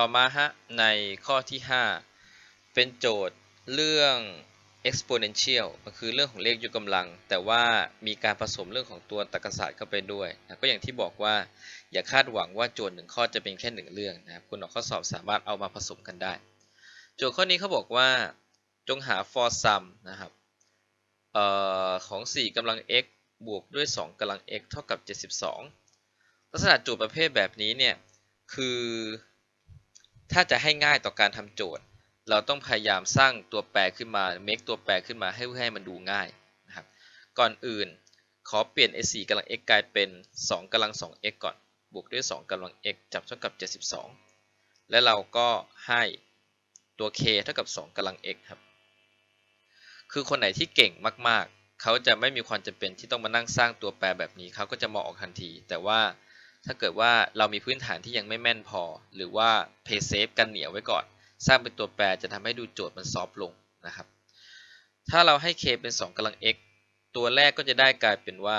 ต่อมาฮะในข้อที่ 5 เป็นโจทย์เรื่อง exponential ก็คือเรื่องของเลขยกกำลัง แต่ว่ามีการผสมเรื่องของตัวตรรกศาสตร์เข้าไปด้วยนะก็อย่างที่บอกว่าอย่าคาดหวังว่าโจทย์หนึ่งข้อจะเป็นแค่หนึ่งเรื่องนะครับคุณออกข้อสอบสามารถเอามาผสมกันได้ โจทย์ข้อนี้เขาบอกว่าจงหา for sum นะครับออของ 4กำลัง x บวกด้วย 2กำลัง x เท่ากับ 72 ลักษณะโจทย์ประเภทแบบนี้เนี่ยคือ ถ้าจะให้ง่ายต่อการทำโจทย์ เราต้องพยายามสร้างตัวแปรขึ้นมา make ตัวแปรขึ้นมาให้ให้มันดูง่ายนะครับ ก่อนอื่นขอเปลี่ยนไอ้4กำลัง x กลายเป็น 2กำลัง 2x ก่อน บวกด้วย 2กำลัง x จับเท่ากับ 72 และเราก็ให้ตัว k เท่ากับ 2กำลัง x ครับ คือคนไหนที่เก่งมากๆ เขาจะไม่มีความจำเป็นที่ต้องมานั่งสร้างตัวแปรแบบนี้ เขาก็จะมองออกทันที แต่ว่า ถ้าเกิดว่าเรามีพื้นฐานที่ยังไม่แม่นพอ หรือว่า play safe กันเหนียวไว้ก่อน สร้างเป็นตัวแปรจะทำให้ดูโจทย์มันซอฟลงนะครับ ถ้าเราให้ k เป็น 2กำลัง x ตัวแรกก็จะได้กลายเป็นว่า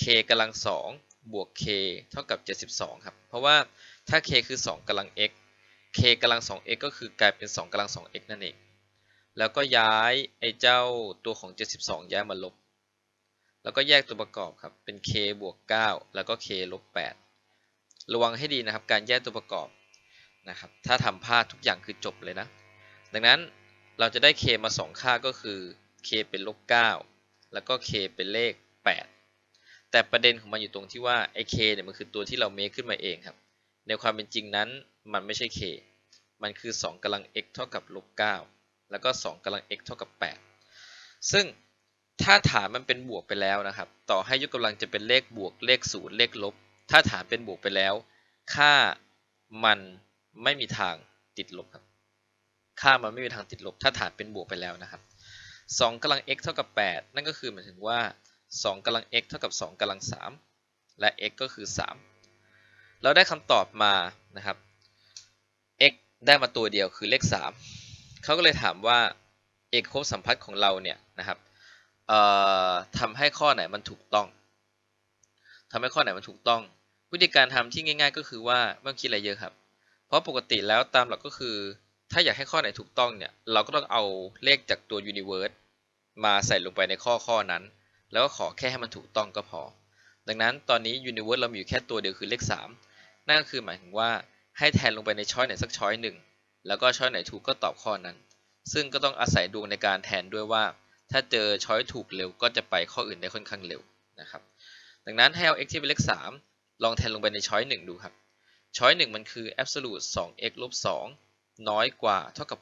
k กำลัง2บวก k เท่ากับ 72 ครับ เพราะว่าถ้า k คือ 2กำลัง x k กำลัง 2x ก็คือกลายเป็น 2กำลัง 2x นั่นเอง แล้วก็ย้ายไอ้เจ้าตัวของ 72 ย้ายมาลบ แล้วก็แยกตัวประกอบครับ เป็น k บวก 9 แล้วก็ k ลบ 8 ระวังให้ดีนะครับ การแยกตัวประกอบนะครับ ถ้าทำพลาดทุกอย่างคือจบเลยนะ ดังนั้นเราจะได้ k มา 2 ค่าก็คือ k เป็นลบ 9 แล้วก็ k เป็นเลข 8 แต่ประเด็นของมันอยู่ตรงที่ว่าไอ้ k เนี่ยมันคือตัวที่เราเมคขึ้นมาเองครับ ในความเป็นจริงนั้นมันไม่ใช่ k มันคือ 2กำลัง x เท่ากับลบ 9 แล้วก็ 2กำลัง x เท่ากับ 8 ซึ่ง ถ้าฐานมันเป็นบวกไปแล้วนะครับ ต่อให้ยกกำลังจะเป็นเลขบวกเลขศูนย์เลขลบ ถ้าฐานเป็นบวกไปแล้ว ค่ามันไม่มีทางติดลบครับ ค่ามันไม่มีทางติดลบ ถ้าฐานเป็นบวกไปแล้วนะครับ2กำลัง x เท่ากับ 8 นั่นก็คือหมายถึงว่า 2กำลัง x เท่ากับ 2กำลัง 3 และ x ก็คือ 3 เราได้คำตอบมานะครับ x ได้มาตัวเดียวคือเลข 3 เขาก็เลยถามว่าเอกภพสัมพัทธ์ของเราเนี่ยนะครับ ทำให้ข้อไหนมันถูกต้องทำให้ข้อไหนมันถูกต้อง วิธีการทำที่ง่าย ๆ ก็คือว่าไม่ต้องคิดอะไรเยอะครับ เพราะปกติแล้วตามหลักก็คือ ถ้าอยากให้ข้อไหนถูกต้องเนี่ยเราก็ต้องเอาเลขจากตัว universe มาใส่ลงไปในข้อข้อนั้น แล้วก็ขอแค่ให้มันถูกต้องก็พอ ดังนั้นตอนนี้ universe เรามีอยู่แค่ตัวเดียวคือเลข 3 นั่นก็คือหมายถึงว่าให้แทนลงไปในช้อยไหนสักช้อยหนึ่งแล้วก็ช้อยไหนถูกก็ตอบข้อนั้น ซึ่งก็ต้องอาศัยดวงในการแทนด้วยว่า ถ้าเจอช้อยถูกเร็วก็จะไปข้ออื่นได้ค่อนข้างเร็วนะครับ ดังนั้นให้เอา x ที่เป็นเลข3 ลองแทนลงไปในช้อยหนึ่งดูครับ ช้อยหนึ่งมันคือ absolute 2x ลบ2น้อยกว่าเท่ากับ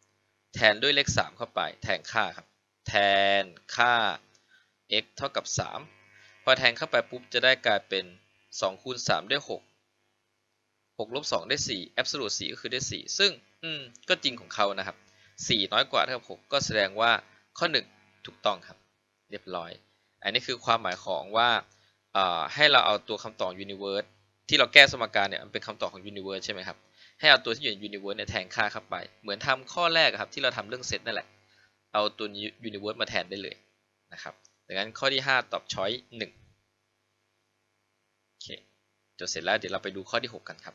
6 แทนด้วยเลข 3 เข้าไป แทนค่าครับ แทนค่า x เท่ากับ 3 พอแทนเข้าไปปุ๊บจะได้กลายเป็น 2 คูณ 3 ได้ 6 6ลบ2ได้ 4 absolute 4 ก็คือได้ 4 ซึ่ง อืม ก็จริงของเขานะครับ 4 น้อยกว่าเท่ากับ 6 ก็แสดงว่า ข้อ 1 ถูกต้องครับ เรียบร้อย อันนี้คือความหมายของว่าให้เราเอาตัวคำตอบ universe ที่เราแก้สมการเนี่ยมันเป็นคำตอบของ universe ใช่ไหมครับ ให้เอาตัวที่อยู่ใน universe เนี่ยแทนค่าเข้าไป เหมือนทำข้อแรกครับที่เราทำเรื่องเซตนั่นแหละ เอาตัว universe มาแทนได้เลยนะครับดังนั้นข้อที่ 5 ตอบ choice 1โอเคจบเสร็จแล้วเดี๋ยวเราไปดูข้อที่ 6 กันครับ